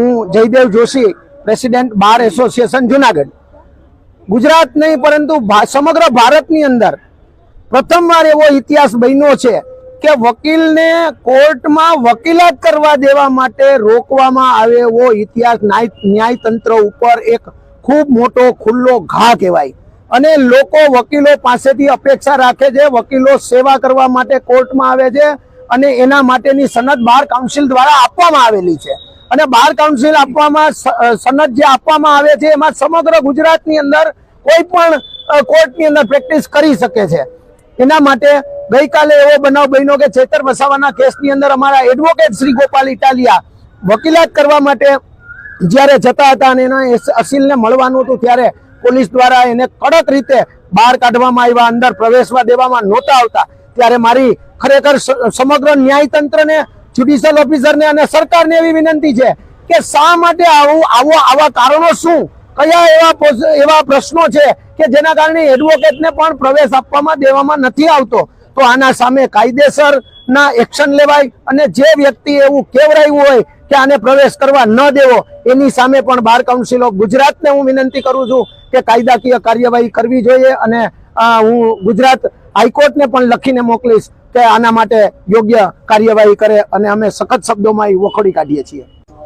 હું Jaydev Joshi president bar association Junagadh. Gujarat નહીં, પરંતુ સમગ્ર ભારતની અંદર પ્રથમવાર એવો ઇતિહાસ બન્યો છે કે વકીલને કોર્ટમાં વકીલાત કરવા દેવા માટે રોકવામાં આવે એવો ઇતિહાસ ન્યાય, ન્યાયતંત્ર ઉપર એક ખૂબ મોટો ખુલ્લો ઘા કહેવાય. અને લોકો વકીલો પાસેથી અપેક્ષા રાખે છે, વકીલો સેવા કરવા માટે કોર્ટમાં આવે છે અને એના માટેની સનદ બાર કાઉન્સિલ દ્વારા આપવામાં આવેલી છે. અને બાર કાઉન્સિલ આપવામાં સનદ જે આપવામાં આવે છે, એમાં સમગ્ર ગુજરાતની અંદર કોઈ પણ કોર્ટની અંદર પ્રેક્ટિસ કરી શકે છે. એના માટે ગઈકાલે એવો બનાવ બન્યો કે ચેતર વસાવાના કેસની અંદર અમારા એડવોકેટ શ્રી ગોપાલ ઇટાલિયા વકીલાત કરવા માટે જ્યારે જતા હતા અને એના અસીલને મળવાનું હતું ત્યારે પોલીસ દ્વારા એને કડક રીતે બહાર કાઢવામાં આવ્યા, અંદર પ્રવેશવા દેવામાં નહોતા આવતા. ત્યારે મારી ખરેખર સમગ્ર ન્યાયતંત્રને જ્યુડિશિયલ ઓફિસરને અને સરકારને એવી વિનંતી છે કે શા માટે આવું આવો આવા કારણો શું? કયા એવા એવા પ્રશ્નો છે કે જેના કારણે એડવોકેટને પણ પ્રવેશ આપવામાં દેવામાં નથી આવતો? તો આના સામે કાયદેસર ના એક્શન લેવાય અને જે વ્યક્તિ એવું કેવરાયું હોય કે આને પ્રવેશ કરવા ન દેવો, એની સામે પણ બાર કાઉન્સિલ ઓફ ગુજરાતને હું વિનંતી કરું છું કે કાયદાકીય કાર્યવાહી કરવી જોઈએ અને હું ગુજરાત હાઈકોર્ટને પણ લખીને મોકલીશ. કે આના માટે યોગ્ય કાર્યવાહી કરે અને અમે સખત શબ્દોમાં એ વખોડી કાઢીએ છીએ.